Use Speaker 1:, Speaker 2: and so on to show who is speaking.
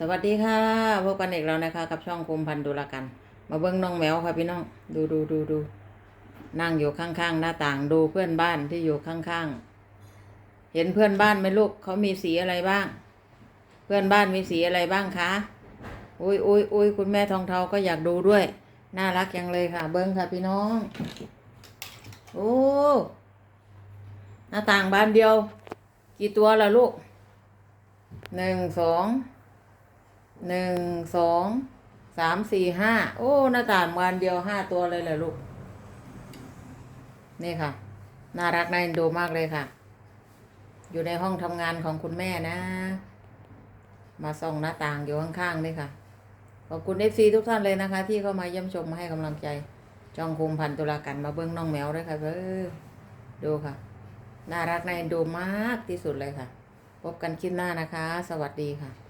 Speaker 1: สวัสดีค่ะพบกันอีกแล้วนะคะ กับช่องคุมพันธุ์ดูแลกัน มาเบิ้งน้องแมวค่ะพี่น้องดูดูดูดูนั่งอยู่ข้างๆหน้าต่างดูเพื่อนบ้านที่อยู่ข้างๆ เห็นเพื่อนบ้านไหมลูกเขามีสีอะไรบ้าง เพื่อนบ้านมีสีอะไรบ้างคะอุ้ยอุ้ยอุ้ยคุณแม่ทองเทาก็อยากดูด้วย น่ารักยังเลยค่ะ เบิ้งค่ะพี่น้องโอ้หน้าต่างบานเดียว กี่ตัวล่ะลูกหนึ่งสอง หนึ่งสองสามสี่ห้าโอ้หน้าต่างบานเดียวห้าตัวเลยเหรอลูก นี่ค่ะ น่ารักน่าเอ็นดูมากเลยค่ะ อยู่ในห้องทำงานของคุณแม่นะ มาส่องหน้าต่างอยู่ข้างๆนี่ค่ะ ขอบคุณเอฟซีทุกท่านเลยนะคะ ที่เข้ามาเยี่ยมชมมาให้กำลังใจ จองคุมพันตุลากันมาเบิ้งน้องแมวด้วยค่ะเออดูค่ะ น่ารักน่าเอ็นดูมากที่สุดเลยค่ะ พบกันคลิปหน้านะคะ สวัสดีค่ะ